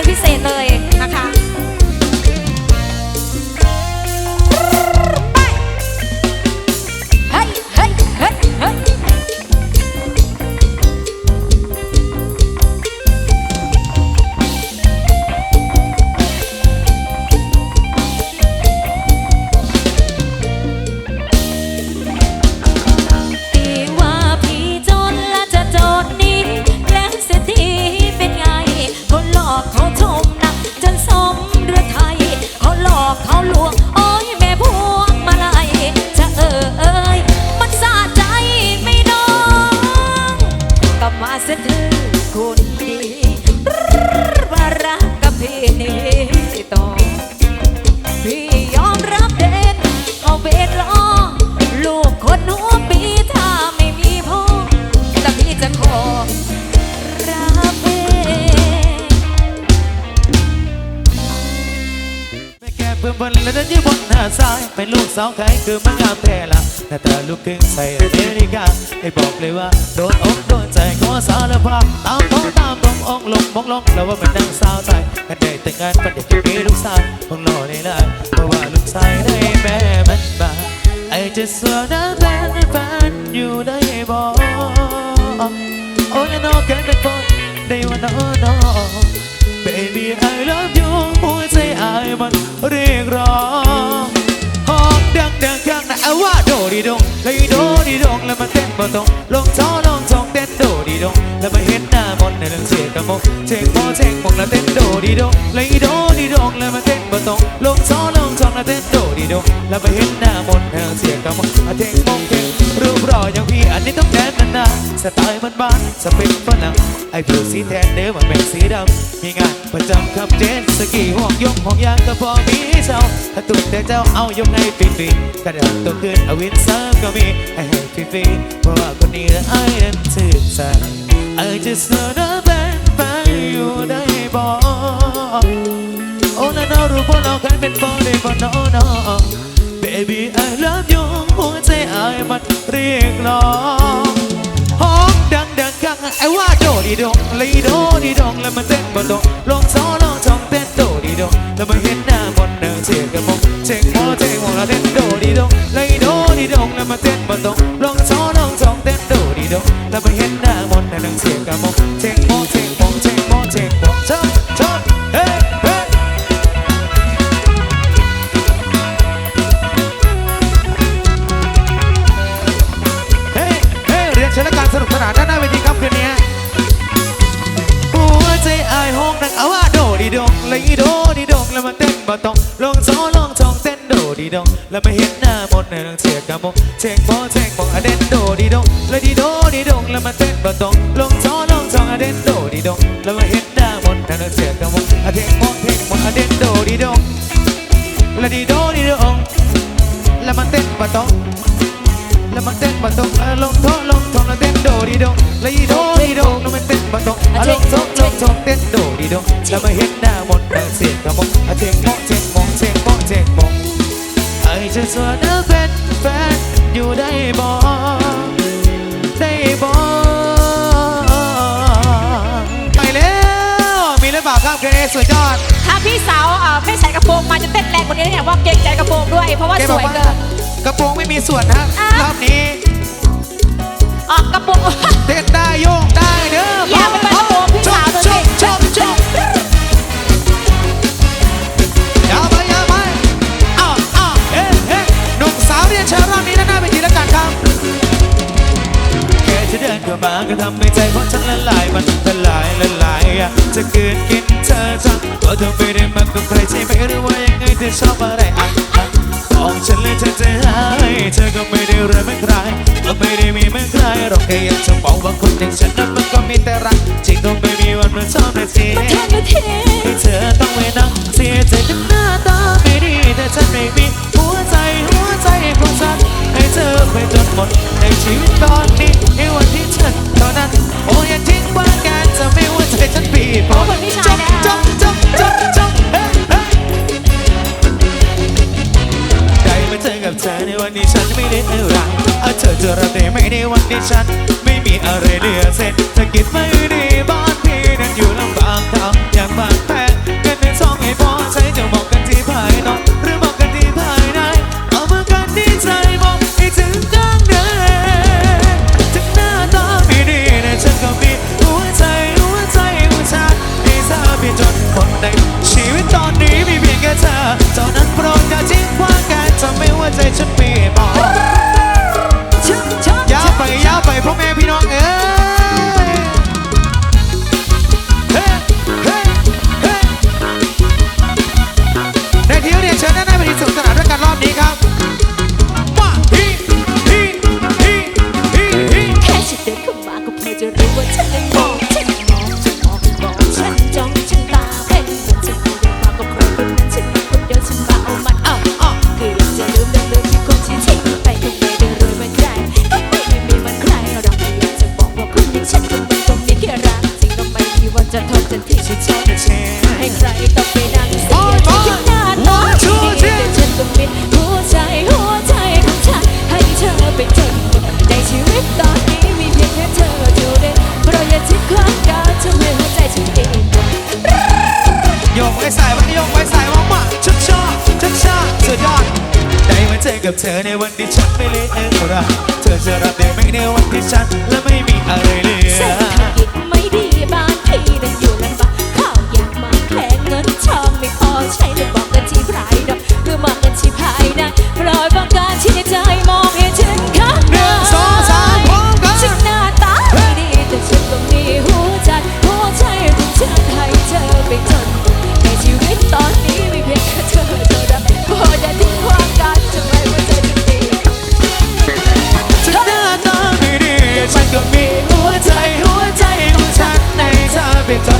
เป็นพิเศษเลยนะคะ ยืนบนหายเป็นลูกสาวใครคือมันงามแท้ละหน้าตาลูกครึ่งใส่อเมริกาให้บอกเลยว่าโดนอกโดนใจขอสารภาพตามท้องตามตรงองลงมองลงแล้วว่าเป็นนางสาวไทยกันได้แต่งงานเป็นเด็กที่มีลูกสาวคงหล่อในลายเพราะว่าลูกชายได้แม่มันมาไอ้จะสวนั้นแฟนแฟนอยู่ได้บอกโอ้ยน้องแค่เป็นคนได้ว่าน้องน้อง Baby I love you หัวใจอายมันเรียกร้อง ดังดังข้างน้าเอาว่าโดดีดงเลยโดดีดงแล้วมันเต้นบ่ตรงลงท้อลงทองเต้นโดดีดงแล้วมาเห็นหน้ามนในเรื่องเสียกระมงเชงโมเชงมงแล้วเต้นโดดีดงเลยโดดีดงแล้วมันเต้นบ่ตรงลงท้อลงทองแล้วเต้นโดดีดงแล้วมาเห็นหน้ามนในเรื่องเสียกระมงอะเทงมงเทงรูปรออย่างพี่อันนี้ต้องแดนนานๆสไตล์มันบ้านสเปคฝรั่งไอ้ผิวสีแทนเนื้อมันเป็นสีดำมีงาน ประจำขับเจนสกีห่วงยงห่วงยางก็พอมีเจ้าถ้าตุ่นแต่เจ้าเอายกให้ฟรีๆกระดาษตัวขึ้นเอาวินเซิร์ฟก็มีให้ให้ฟรีๆเพราะว่าคนนี้และไอ้นั้นชื่อใจ I just wanna bang bang อยู่ได้บอกโอ้นานารู้พวกเราเคยเป็นฟอได้บ่น้องน้อ Baby I love you หัวใจไอ้มันเรียกร้อง ไอ้ว่าโดดีดงเลยโดดีดงแล้วมาเต้นบ่ตรงลองซ้อลองจองเต้นโดดีดงแล้วมาเห็นหน้าบนเนินเสียกระมงเช็คโมเช็คโมแล้วเต้นโดดีดงเลยโดดีดงแล้วมาเต้นบ่ตรง แล้วมาเห็นหน้ามนต์เสียงกระมงเชงโมเชงมองเชงโมเชงมองไอ้จะสวนเป็นแฟนอยู่ได้บ่ได้บ่ไปแล้วมีหรือเปล่าครับเกรย์สุดยอด ถ้าพี่สาวเอ่อไม่ใส่กระโปรงมาจะเต้นแรงกว่านี้เนี่ยว่าเกรงใจกระโปรงด้วย เพราะว่าแกสบอวกยว่า เกิน กระโปรงไม่มีส่วนนะอะรอบนี้ ออกกระโปรง เต้นได้โยกได้ ก็ทำให้ใจของฉันละลายมันละลายละลายจะเกิดกินเธอจังก็เธอไม่ได้มากกว่าใครใช่ไหมหรือว่ายังไงเธอชอบอะไรอะของฉันเลยเธอจะหายเธอก็ไม่ได้เรื่องเหมือนใครก็ไม่ได้มีเมือนใครเราแค่อยากจะบอกว่าคนอย่างฉันนั้นมันก็มีแต่รักจริงก็ไม่มีวันมาชอบเลยสิให้เธอต้องไว้นะเสียใจกับหน้าตาไม่ดีแต่ฉันไม่มีหัวใจหัวใจของฉันให้เธอไปจอ ดในชีวิตตอนนี้ในวันที่ฉันตอนนั้น โอ้ยทิ้งว่าการจะไม่ว่าใจฉันปีพอจบจบจบจบจบเฮ้ยเฮ้ยได้มาเจอกับเธอในวันที่ฉันไม่ได้อะไรเธอจะรับได้ไหมในวันที่ฉัน ไม่มีอะไรเหลือเส้นธุรกิจไม่ดีบ้านพี่นั้นอยู่ลำบากทำอย่างบ้านแผลเงินในซองให้พอใช้จะบอกกันที่ภายนอก เธอในวันที่ฉันไม่เลี้ยงก็รักเธอจะรัก been talking.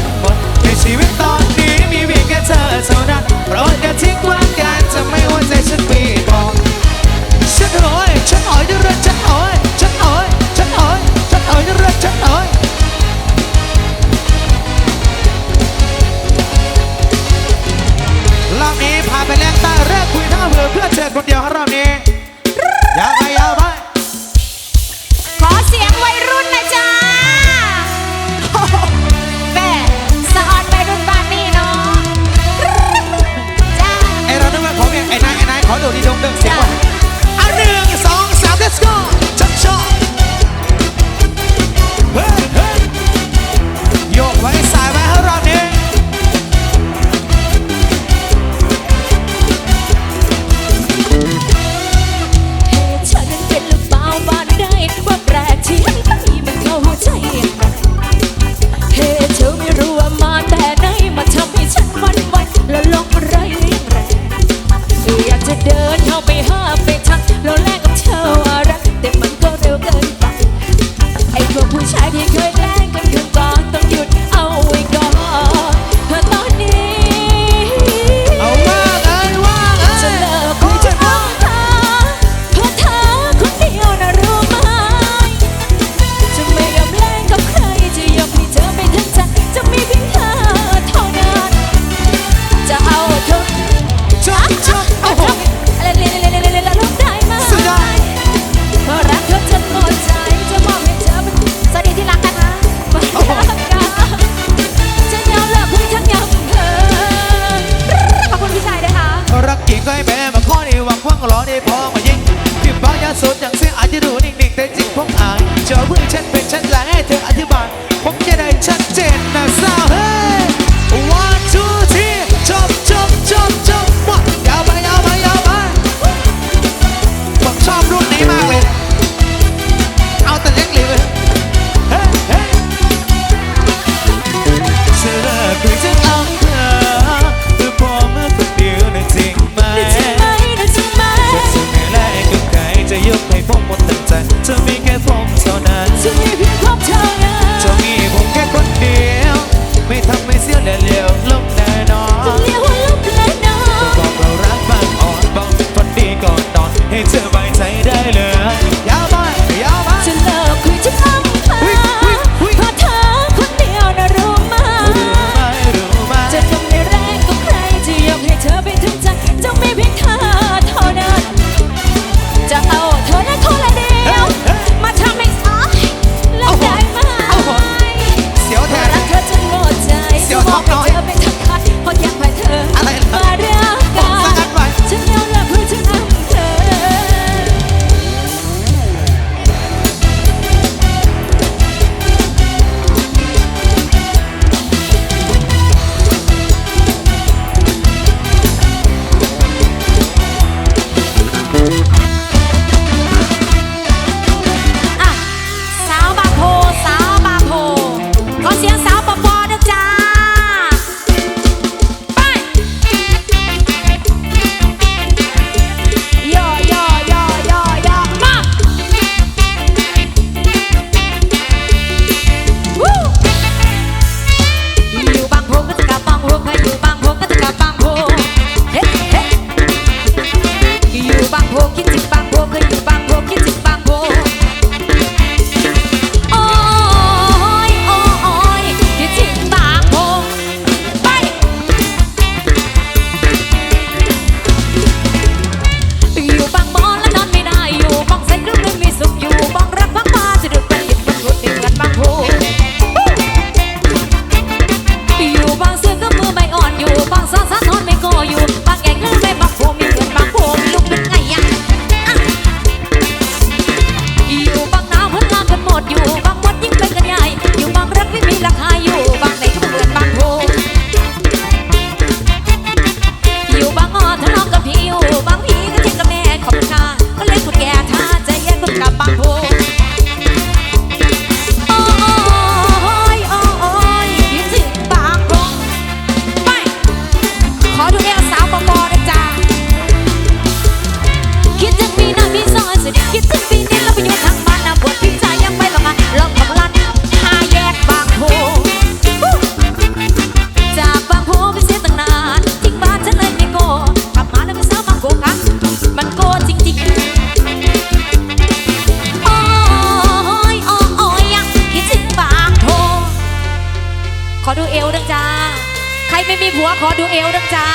ไม่มีผัวขอดูเอวดังจ้า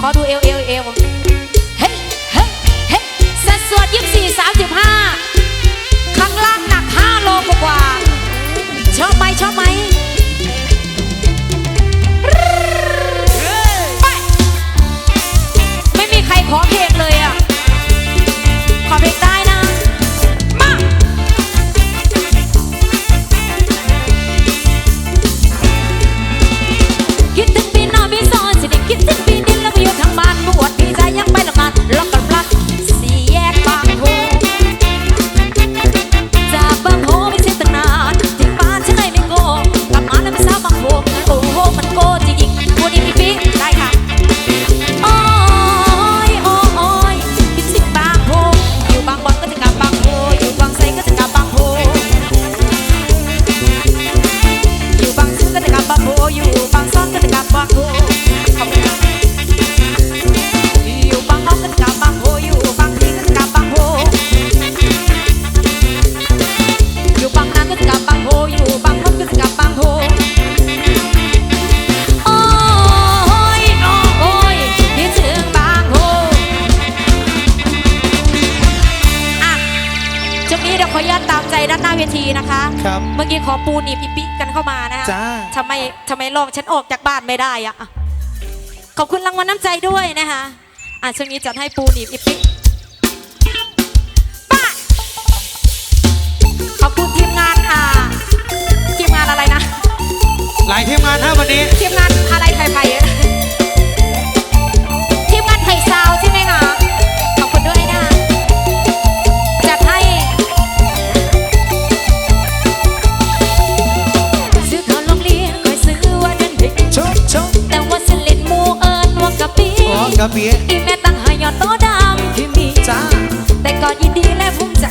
ขอดูเอวเอวเอวเฮ้ยเฮ้ยเฮ้ยสัดส่วนยี่สี่สามสิบห้าข้างล่างหนักห้าโลกว่า ชอบไหมชอบไหมไม่มีใครขอเพลงเลยอะ ขอเพลงได้ ไม่ได้อะขอบคุณรางวัลน้ำใจด้วยนะคะอะช่วงนี้จัดให้ปูหนีบอิปิกป้าขอบคุณทีมงานค่ะ ทีมงานอะไรนะ หลายทีมงานครับวันนี้ ทีมง ชอบเปียอีแม่ตั้งหายอดโตดังที่มีจ้าแต่ก็ยินดีและภูมิใจ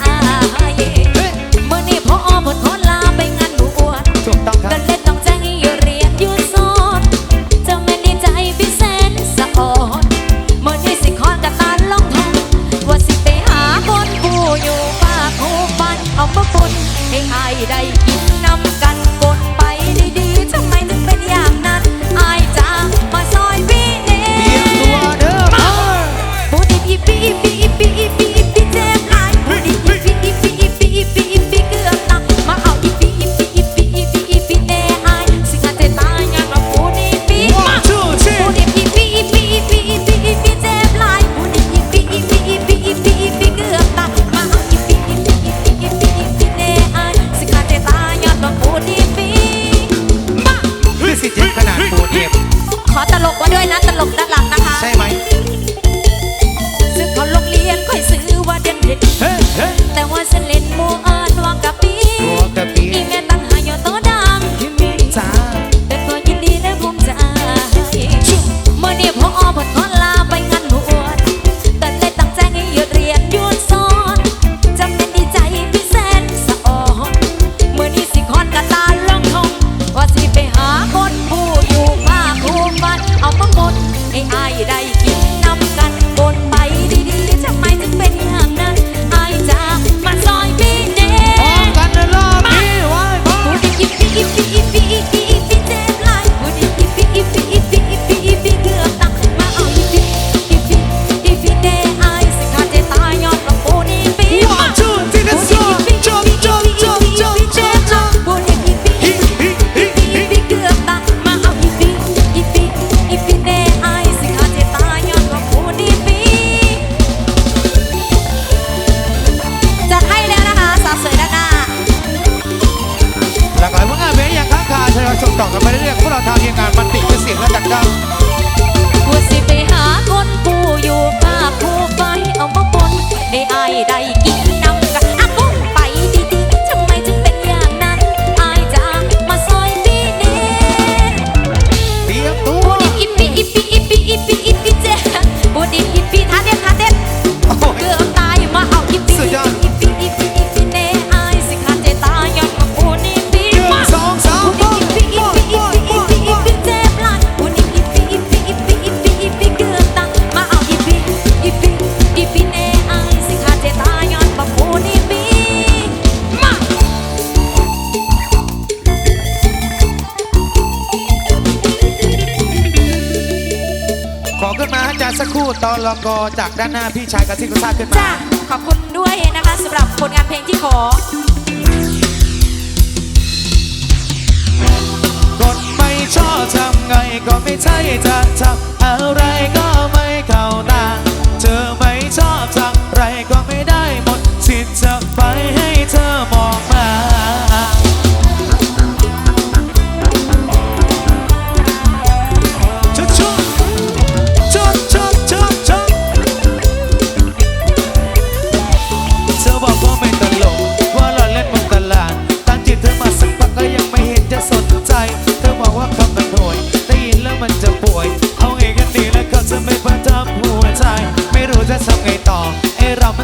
สักครู่ตอนรอกอจากด้านหน้าพี่ชายกระซิบกระซาบขึ้นมาจ้าขอบคุณด้วยนะคะสำหรับผลงานเพลงที่ขอ กดไม่ชอบทำไงก็ไม่ใช่จะทำอะไรก็ไม่เข้าตาเธอไม่ชอบทำไรก็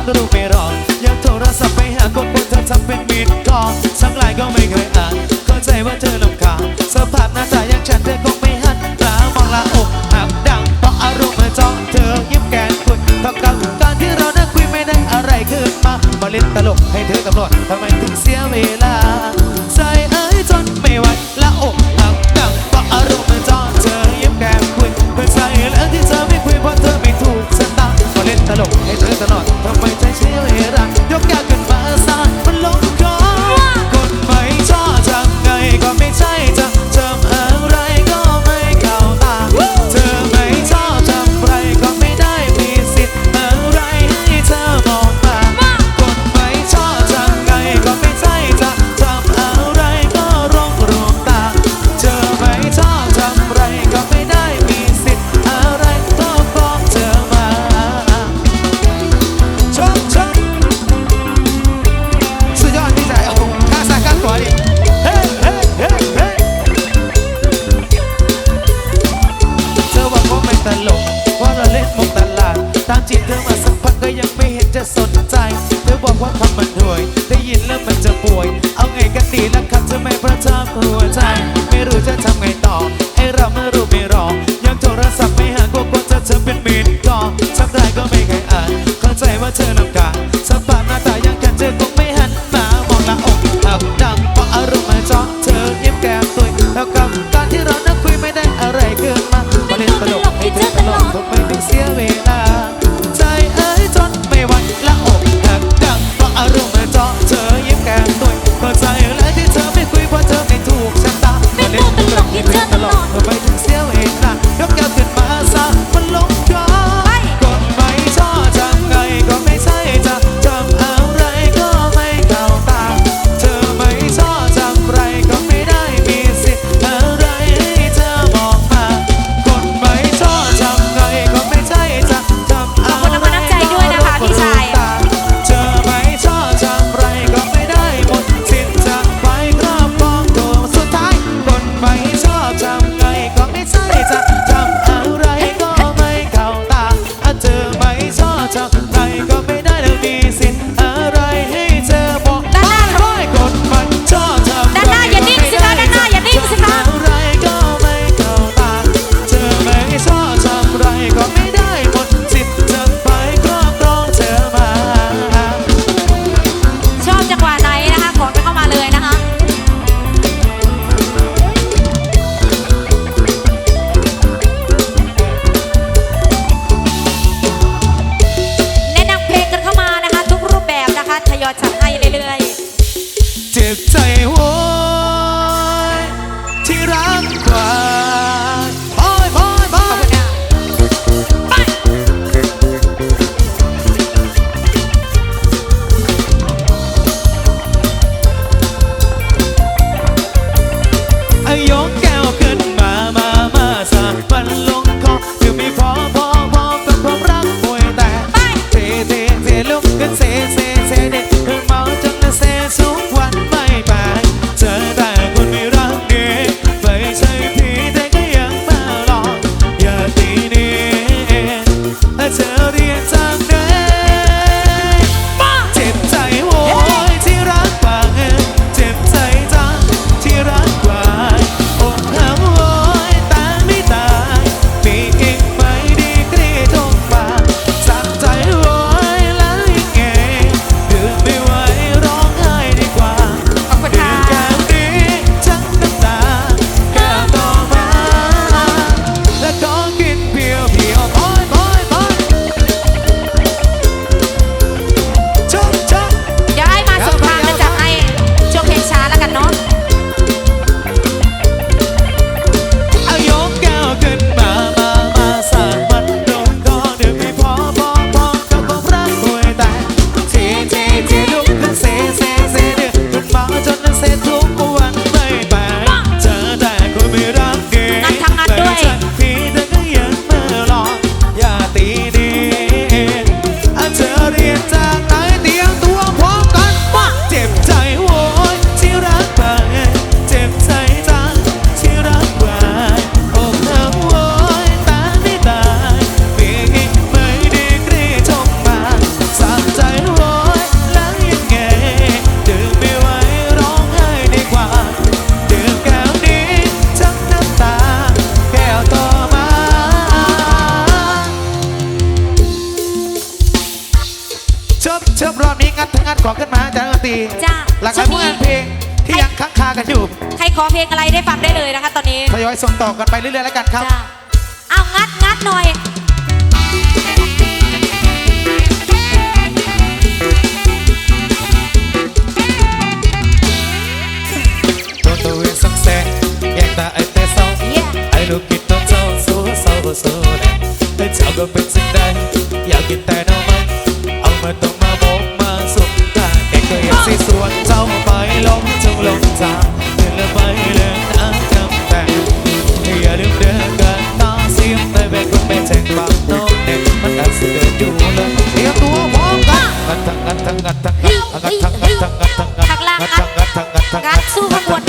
ไอเรามันรู้ไม่รอดยังโทรศัพท์ไปหาคนบนเธอทำเป็นมิดคองสักไลน์ก็ไม่เคยอ่านเข้าใจว่าเธอลำคาญสภาพหน้าตาอย่างฉันเธอคงไม่หันตามองละอกหักดังเพราะอารมณ์มันจ้องเธอยิ้มแก้มคุยเท่ากับการที่เรานั่งคุยไม่ได้อะไรขึ้นมามาเล่นตลกให้เธอตำรวจทำไมถึงเสียเวลาใจเอ้ยจนไม่ไหวละอกหักดังเพราะอารมณ์มันจ้องเธอยิ้มแก้มคุยเพื่อใจแล้วที่เธอไม่คุยเพราะเธอไม่ถูกชะตามาเล่นตลกให้เธอตลอด แก้มตุยเข้าใจแล้วยเพราะให้เธอตลอ งัดทั้งงัดขอขึ้นมาจากดนตรีจ้าหลากหลายผลงานเพลงที่ยังค้างคากันอยู่ใครขอเพลงอะไรได้ฟังได้เลยนะคะ ตอนนี้ทยอยส่งต่อกันไปเรื่อยๆแล้วกันครับจ้าเอางัดงัดหน่อยโดนตัวเองสักแสนแยกตาไอ้แต่เศร้า Yeah ไอ้ลูกกินน้องเจ้าสู้เศร้าสู้แน่แต่เจ้าก็เป็นสิ่งใดอยากกินแต่น้ำมัน ลงจงลงทางเดินละไปเรื่องน้ำจำแต่อย่าลืมเดินกันตาเสียงแต่เป็นคนไม่แจ้งบางน้องเด็กมันอาจจะเกิดอยู่เลยเตรียมตัวพร้อมกันงัดทั้งงัดทั้งงัดทั้งงัดงัดทั้งงัดทั้งงัดทั้งงัดข้างล่างงัดงัดทั้งงัดทั้งงัดทั้งงัดสู้ข้างบน